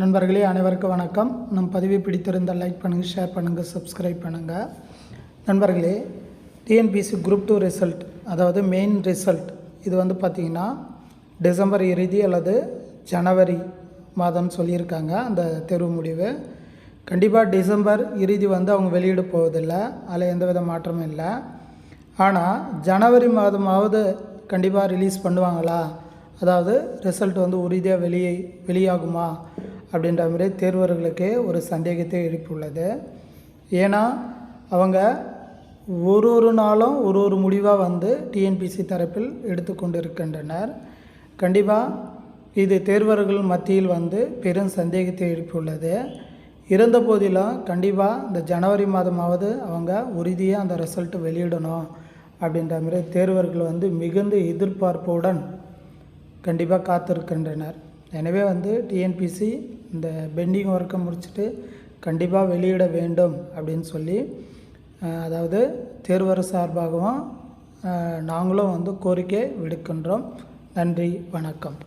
நண்பர்களே அனைவருக்கும் வணக்கம். நம் பதிவை பிடித்திருந்தால் லைக் பண்ணுங்கள் ஷேர் பண்ணுங்கள் சப்ஸ்கிரைப் பண்ணுங்கள் நண்பர்களே டிஎன்பிசி குரூப் டூ ரிசல்ட் அதாவது மெயின் ரிசல்ட் இது வந்து பார்த்திங்கன்னா டிசம்பர் இறுதி அல்லது ஜனவரி மாதம் சொல்லியிருக்காங்க அந்த தேர்வு முடிவு. கண்டிப்பாக டிசம்பர் இறுதி வந்து அவங்க வெளியிட போவதில்லை அதில் எந்தவித மாற்றமும் இல்லை. ஆனால் ஜனவரி மாதமாவது கண்டிப்பாக ரிலீஸ் பண்ணுவாங்களா? அதாவது ரிசல்ட் வந்து உறுதியாக வெளியே வெளியாகுமா? அப்படின்ற மாதிரி தேர்வர்களுக்கே ஒரு சந்தேகத்தை எழுப்பியுள்ளது. ஏன்னா அவங்க ஒரு ஒரு நாளும் ஒரு ஒரு முடிவாக வந்து டிஎன்பிசி தரப்பில் எடுத்துக்கொண்டு இருக்கின்றனர் கண்டிப்பாக இது தேர்வர்கள் மத்தியில் வந்து பெரும் சந்தேகத்தை எழுப்பியுள்ளது. இருந்த போதிலும் கண்டிப்பாக இந்த ஜனவரி மாதமாவது அவங்க உறுதியாக அந்த ரிசல்ட்டு வெளியிடணும் அப்படின்ற மாதிரி தேர்வர்கள் வந்து மிகுந்த எதிர்பார்ப்புடன் கண்டிப்பாக காத்திருக்கின்றனர். எனவே வந்து டிஎன்பிசி இந்த பெண்டிங் ஒர்க்கை முடிச்சுட்டு கண்டிப்பாக வெளியிட வேண்டும் அப்படின்னு சொல்லி அதாவது தேர்வர் சார்பாகவும் நாங்களும் வந்து கோரிக்கை விடுக்கின்றோம். நன்றி வணக்கம்.